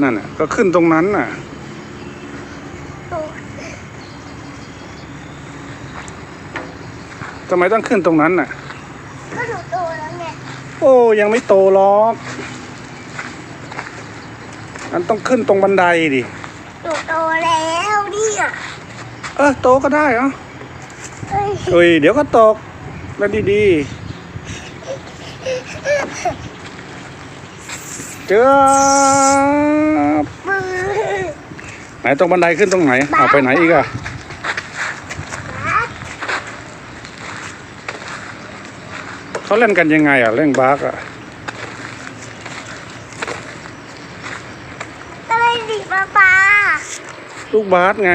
นั่นน่ะ ก็ขึ้นตรงนั้นน่ะหนูทำไมต้องขึ้นตรงนั้นน่ะ ก็หนูโตแล้วไงโอ้ยังไม่โตหรอกมันต้องขึ้นตรงบันไดดิ หนูโตแล้วเนี่ยเออโตก็ได้เหรอเฮ้ยเอ้ยเดี๋ยวก็ตกแล้วดีๆ เจอมือไหนตรงบันไดขึ้นตรงไหนเอาไปไหนอีกอะเขาเล่นกันยังไงอะเล่นบาสอะอะไรดิป้าปาลูกบาสไง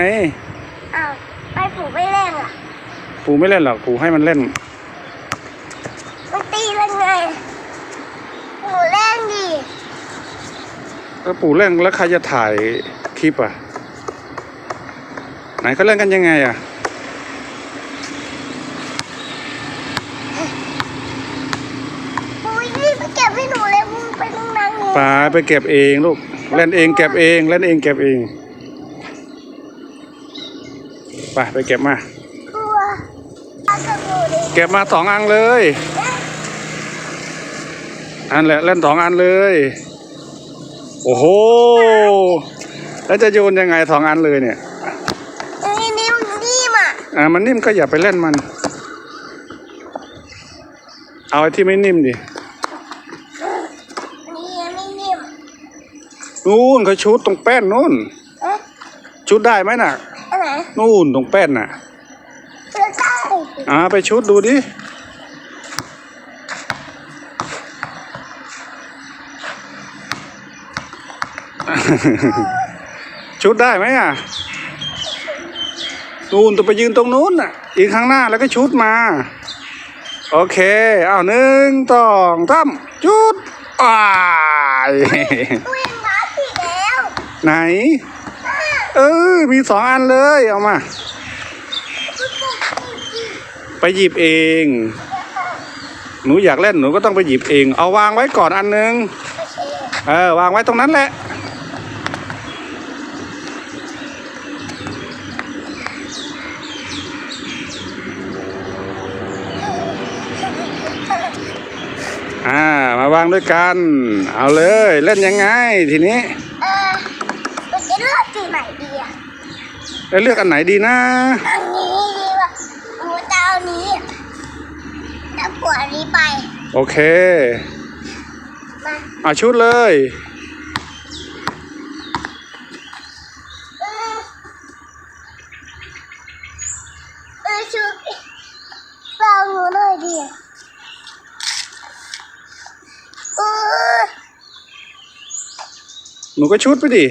อ้าวไปผูกไม่เล่นอะปู่ไม่เล่นหรอกปู่ให้มันเล่นมันตีแล้วไงหนูเล่นดิ แล้วปู่เล่นแล้วใครจะถ่ายคลิปอะ ไหนเขาเล่นกันยังไงอะอุ้ยนี่ไปเก็บให้หนูเลยมึงไปนั่งนั่งนี่ปาไปเก็บเองลูกเล่นเองเก็บเองเล่นเองเก็บเองไปไปเก็บมากลัวเอากับหนูดิเก็บมาสองอันเลย อันแหละเล่นสองอันเลย โอ้โห แล้วจะโยนยังไงสองอันเลยเนี่ยเอ้ยนี่มันนี่มอะอ่ามันนิ่มก็อย่าไปเล่นมัน เอาไอ้ที่ไม่นิ่มดินี่ไม่นิ่มนู่นเขาชุดตรงแป้นนู่น เอ๊ะชุดได้ไหมน่ะ อันไหนนู่นตรงแป้นน่ะเลือกได้ อ่าไปชุดดูดิ ชุดได้ไหมอะนู่นต้องไปยืนตรงนู้นน่ะอีกข้างหน้าแล้วก็ชุดมา โอเคเอาหนึ่งสองสามชุดอ้ายตัวเองมาผิดแล้วไหน เออมีสองอันเลยเอามา ไปหยิบเอง หนูอยากเล่นหนูก็ต้องไปหยิบเอง เอาวางไว้ก่อนอันนึง เออ วางไว้ตรงนั้นแหละ อ่ามาวางด้วยกัน เอาเลยเล่นยังไงทีนี้เออเราจะเลือกสีไหนดีอะแล้วเลือกอันไหนดีนะ อันนี้ดีว่ะหนูจะเอานี้จะปวดอันนี้ไป โอเค มาเอาชุดเลย เออเออชุดฟังหนูหน่อยดิเออ หนูก็ชุดไปดิ